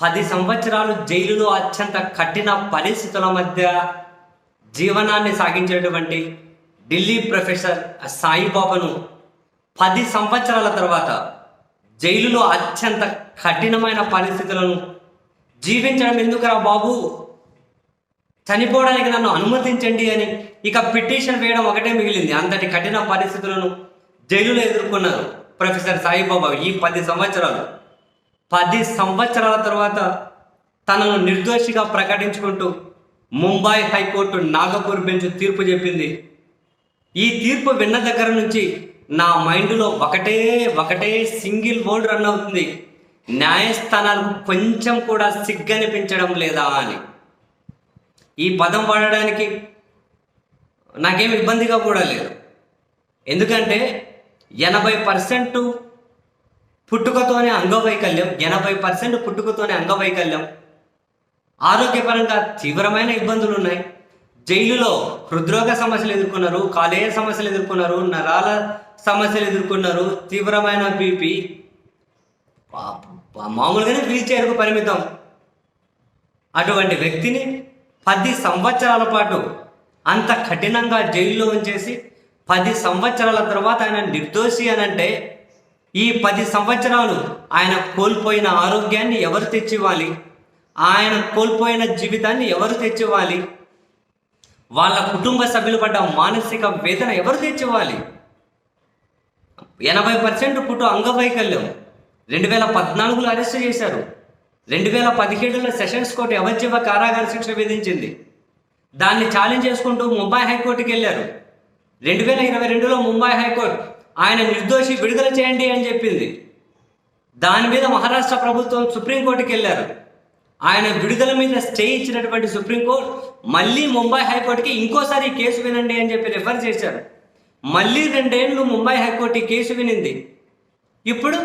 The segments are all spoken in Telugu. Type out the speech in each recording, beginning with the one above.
పది సంవత్సరాలు జైలులో అత్యంత కఠిన పరిస్థితుల మధ్య జీవనాన్ని సాగించేటువంటి ఢిల్లీ ప్రొఫెసర్ సాయిబాబాను పది సంవత్సరాల తర్వాత జైలులో అత్యంత కఠినమైన పరిస్థితులను జీవించడం ఎందుకురా బాబు? చనిపోవడానికి నన్ను అనుమతించండి అని ఇక పిటిషన్ వేయడం ఒకటే మిగిలింది. అంతటి కఠిన పరిస్థితులను జైలులో ఎదుర్కొన్నారు ప్రొఫెసర్ సాయిబాబా ఈ పది సంవత్సరాలు. పది సంవత్సరాల తర్వాత తనను నిర్దోషిగా ప్రకటించుకుంటూ Mumbai high court Nagpur bench తీర్పు చెప్పింది. ఈ తీర్పు విన్న దగ్గర నుంచి నా మైండ్లో ఒకటే ఒకటే సింగిల్ వర్డ్ రన్ అవుతుంది. న్యాయస్థానాలకు కొంచెం కూడా సిగ్గనిపించడం లేదా అని. ఈ పదం వాడడానికి నాకేం ఇబ్బందిగా కూడా లేదు. ఎందుకంటే ఎనభై పర్సెంట్ పుట్టుకతోనే అంగవైకల్యం ఎనభై పర్సెంట్ పుట్టుకతోనే అంగవైకల్యం. ఆరోగ్యపరంగా తీవ్రమైన ఇబ్బందులు ఉన్నాయి జైలులో హృద్రోగ సమస్యలు ఎదుర్కొన్నారు కాలేయ సమస్యలు ఎదుర్కొన్నారు నరాల సమస్యలు ఎదుర్కొన్నారు తీవ్రమైన బీపీ. మామూలుగానే వీల్ చైర్కు పరిమితం. అటువంటి వ్యక్తిని పది సంవత్సరాల పాటు అంత కఠినంగా జైల్లో ఉంచేసి పది సంవత్సరాల తర్వాత ఆయన నిర్దోషి అని అంటే ఈ పది సంవత్సరాలు ఆయన కోల్పోయిన ఆరోగ్యాన్ని ఎవరు తెచ్చివ్వాలి? ఆయన కోల్పోయిన జీవితాన్ని ఎవరు తెచ్చివ్వాలి? వాళ్ళ కుటుంబ సభ్యులు పడ్డ మానసిక వేదన ఎవరు తెచ్చివ్వాలి? ఎనభై పర్సెంట్ పుట్టు అంగవైకల్యం. రెండు వేల పద్నాలుగులో అరెస్ట్ చేశారు. రెండు వేల పదిహేడులో సెషన్స్ కోర్టు యవజ్జీవ కారాగార శిక్ష విధించింది. దాన్ని ఛాలెంజ్ చేసుకుంటూ ముంబై హైకోర్టుకి వెళ్ళారు రెండు వేల ఇరవై రెండులో ముంబై హైకోర్టు ఆయన నిర్దోషి విడుదల చేయండి అని చెప్పింది. దాని మీద మహారాష్ట్ర ప్రభుత్వం సుప్రీంకోర్టుకి వెళ్ళారు. ఆయన విడుదల మీద స్టే ఇచ్చినటువంటి సుప్రీంకోర్టు మళ్ళీ ముంబై హైకోర్టుకి ఇంకోసారి కేసు వినండి అని చెప్పి రిఫర్ చేశారు. మళ్ళీ రెండేళ్ళు ముంబై హైకోర్టు కేసు వినింది. ఇప్పుడు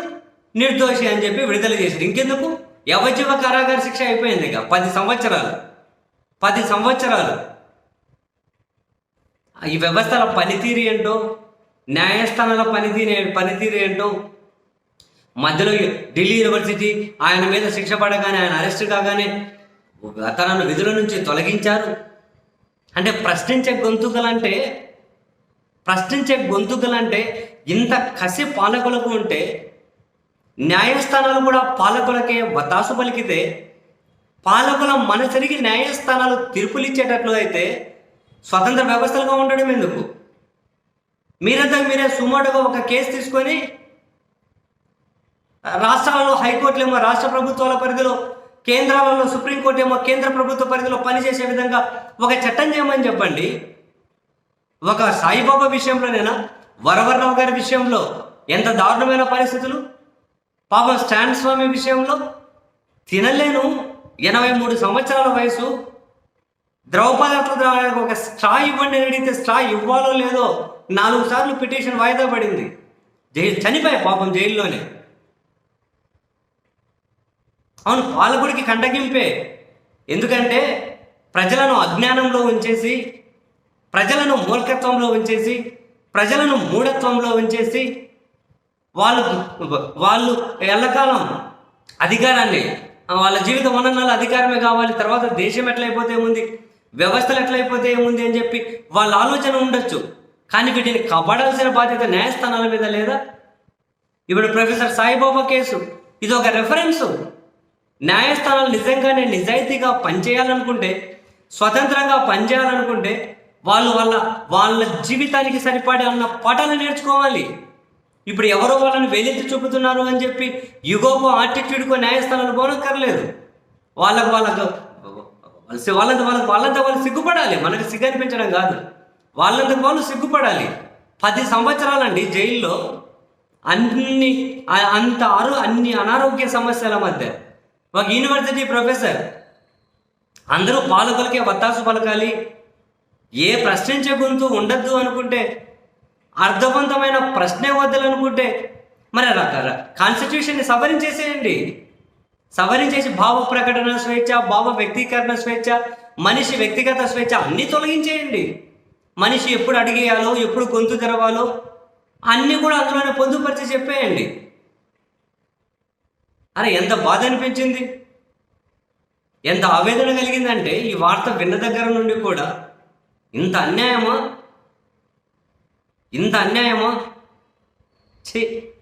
నిర్దోషి అని చెప్పి విడుదల చేశారు. ఇంకెందుకు? యవజీవ కారాగార శిక్ష అయిపోయింది ఇక. పది సంవత్సరాలు. పది సంవత్సరాలు. ఈ వ్యవస్థల పనితీరు ఏంటో? న్యాయస్థానాల పనితీరు పనితీరు ఏంటో మధ్యలో ఢిల్లీ యూనివర్సిటీ ఆయన మీద శిక్ష పడగానే ఆయన అరెస్ట్ కాగానే తనను విధుల నుంచి తొలగించారు. అంటే ప్రశ్నించే గొంతుకలంటే ప్రశ్నించే గొంతుకలంటే ఇంత కసి పాలకులకు ఉంటే న్యాయస్థానాలు కూడా పాలకులకే వతాసు పలికితే పాలకుల మనసరిగి న్యాయస్థానాలు తీర్పులు ఇచ్చేటట్లు అయితే స్వతంత్ర వ్యవస్థలుగా ఉండడం ఎందుకు? మీరంతా మీరే సుమోటోగా ఒక కేసు తీసుకొని రాష్ట్రాలలో హైకోర్టులు ఏమో రాష్ట్ర ప్రభుత్వాల పరిధిలో కేంద్రాలలో సుప్రీంకోర్టు ఏమో కేంద్ర ప్రభుత్వ పరిధిలో పనిచేసే విధంగా ఒక చట్టం చేయమని చెప్పండి. ఒక సాయిబాబా విషయంలోనైనా వరవర్రావు గారి విషయంలో ఎంత దారుణమైన పరిస్థితులు? పాపం స్టాండ్ స్వామి విషయంలో తినలేను. ఎనభై మూడు సంవత్సరాల వయసు. ద్రౌపది ఒక స్ట్రా ఇవ్వండి అని అడిగితే స్ట్రా ఇవ్వాలో లేదో నాలుగు సార్లు పిటిషన్ వాయిదా పడింది. జైలు చనిపోయా పాపం జైల్లోనే. అవును పాలకుడికి కంటగింపే. ఎందుకంటే ప్రజలను అజ్ఞానంలో ఉంచేసి ప్రజలను మూర్ఖత్వంలో ఉంచేసి ప్రజలను మూఢత్వంలో ఉంచేసి వాళ్ళు వాళ్ళు ఎల్లకాలం అధికారాన్ని వాళ్ళ జీవిత వనరుల అధికారమే కావాలి తర్వాత దేశం ఎట్లయిపోతే ఏముంది? వ్యవస్థలు ఎట్లయిపోతే ఏముంది అని చెప్పి వాళ్ళ ఆలోచన ఉండొచ్చు. కానీ వీటిని కబడాల్సిన బాధ్యత న్యాయస్థానాల మీద లేదా? ఇప్పుడు ప్రొఫెసర్ సాయిబాబా కేసు. ఇది ఒక రెఫరెన్స్ న్యాయస్థానాలు నిజంగానే నిజాయితీగా పనిచేయాలనుకుంటే స్వతంత్రంగా పనిచేయాలనుకుంటే వాళ్ళు వాళ్ళ వాళ్ళ జీవితానికి సరిపడే అన్న పాఠాలు నేర్చుకోవాలి. ఇప్పుడు ఎవరో వాళ్ళని వేలెత్తి చూపుతున్నారు అని చెప్పి యుగోకో ఆటిట్యూడ్కో న్యాయస్థానాలు పోనక్కర్లేదు వాళ్ళకు వాళ్ళకు వాళ్ళంత వాళ్ళకి వాళ్ళంతా వాళ్ళు సిగ్గుపడాలి. మనకు సిగ్గు అనిపించడం కాదు. వాళ్ళంతకు వాళ్ళు సిగ్గుపడాలి. పది సంవత్సరాలండి జైల్లో అన్ని అంత ఆరో అన్ని అనారోగ్య సమస్యల మధ్య. ఒక యూనివర్సిటీ ప్రొఫెసర్. అందరూ పాలకులకే వత్తాసు పలకాలి. ఏ ప్రశ్నించే గొంతు ఉండద్దు అనుకుంటే అర్థవంతమైన ప్రశ్నే వద్దలనుకుంటే మరి కాన్స్టిట్యూషన్ని సవరించేసేయండి. సవరించేసి భావ ప్రకటన స్వేచ్ఛ భావ వ్యక్తీకరణ స్వేచ్ఛ మనిషి వ్యక్తిగత స్వేచ్ఛ అన్నీ తొలగించేయండి. మనిషి ఎప్పుడు అడిగేయాలో ఎప్పుడు గొంతు తెరవాలో అన్నీ కూడా అందులోనే పొందుపరిచి చెప్పేయండి. అరే ఎంత బాధ అనిపించింది. ఎంత ఆవేదన కలిగిందంటే ఈ వార్త విన్న దగ్గర నుండి కూడా. ఇంత అన్యాయమా? ఇంత అన్యాయమా? చే